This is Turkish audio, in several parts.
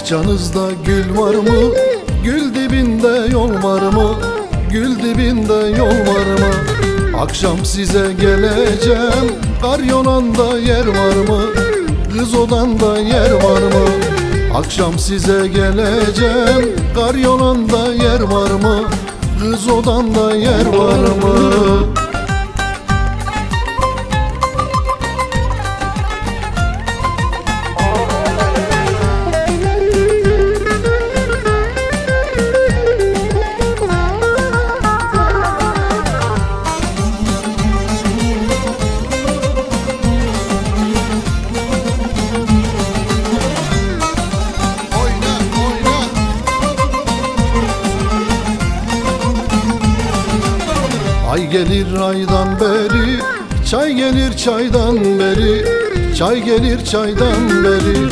Bahçenizde gül var mı? Gül dibinde yol var mı? Gül dibinde yol var mı? Akşam size geleceğim Karyolanda yer var mı? Kız odanda yer var mı? Akşam size geleceğim Karyolanda yer var mı? Kız odanda yer var mı? Ay gelir aydan beri Çay gelir çaydan beri Çay gelir çaydan beri.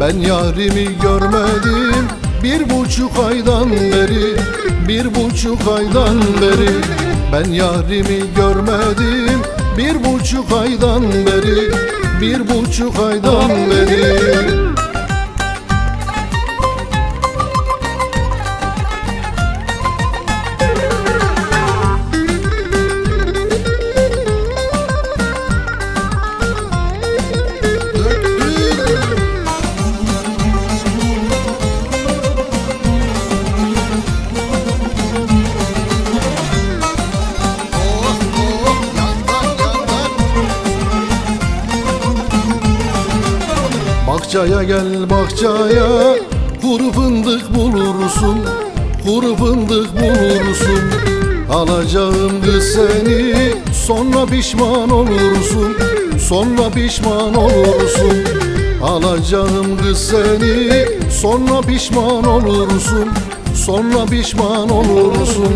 Ben yarimi görmedim Bir buçuk aydan beri Bir buçuk aydan beri. Ben yarimi görmedim Bir buçuk aydan beri Bir buçuk aydan beri Bahçaya gel bahçaya. Kuru fındık bulursun Kuru fındık bulursun. Alacağım kız seni Sonra pişman olursun. Sonra pişman olursun. Alacağım kız seni Sonra pişman olursun. Sonra pişman olursun.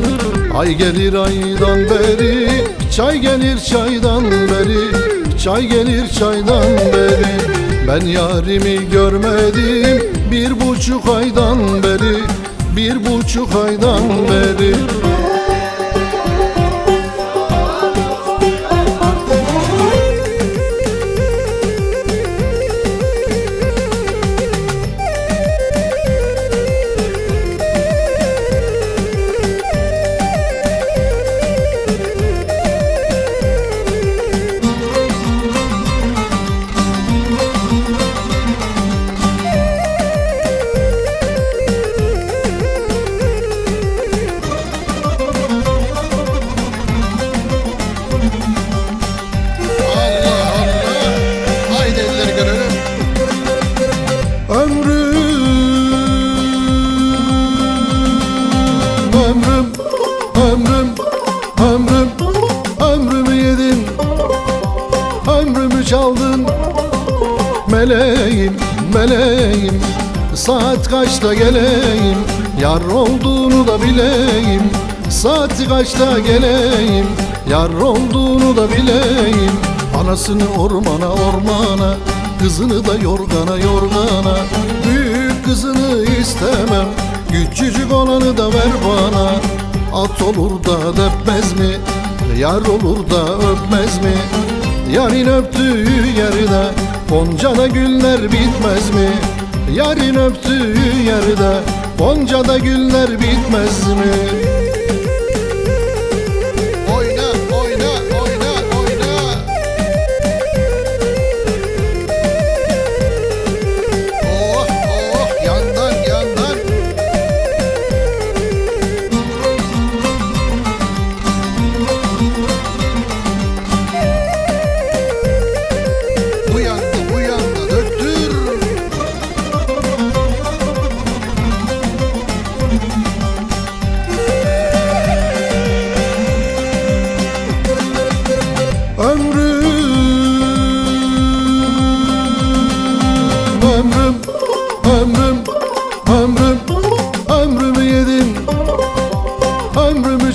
Ay gelir aydan beri Çay gelir çaydan beri. Çay gelir çaydan beri Ben yarimi görmedim Bir buçuk aydan beri Bir buçuk aydan beri çaldın? Meleğim Meleğim Saat kaçta geleyim? Yar olduğunu da bileyim Saat kaçta geleyim? Yar olduğunu da bileyim Anasını ormana ormana Kızını da yorgana yorgana. Büyük kızını istemem Küçücük olanı da ver bana. At olur da depmez mi Yar olur da öpmez mi Yarın öptüğü yerde Goncada güller bitmez mi? Yarın öptüğü yerde Goncada güller bitmez mi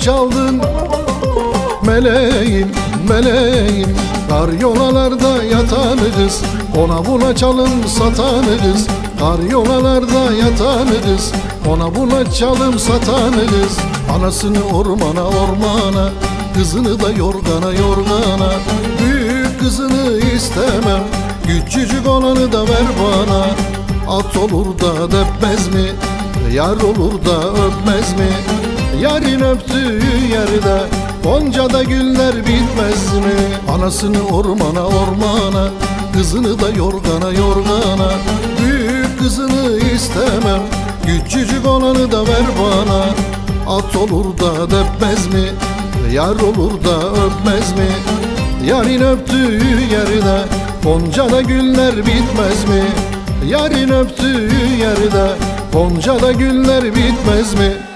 çaldın? Meleğim Meleğim Kar yolalarda yatan kız Ona buna çalım satan kız Kar yolalarda yatan kız Ona buna çalım satan kız Anasını ormana ormana Kızını da yorgana yorgana. Büyük kızını istemem Küçücük olanı da ver bana. At olur da depmez mi? Yar olur da öpmez mi Yarın öptüğü yerde Gonca'da güller bitmez mi? Anasını ormana ormana Kızını da yorgana yorgana. Büyük kızını istemem Küçücük olanı da ver bana. At olur da depmez mi? Yar olur da öpmez mi? Yarın öptüğü yerde Gonca'da güller bitmez mi? Yarın öptüğü yerde Gonca'da güller bitmez mi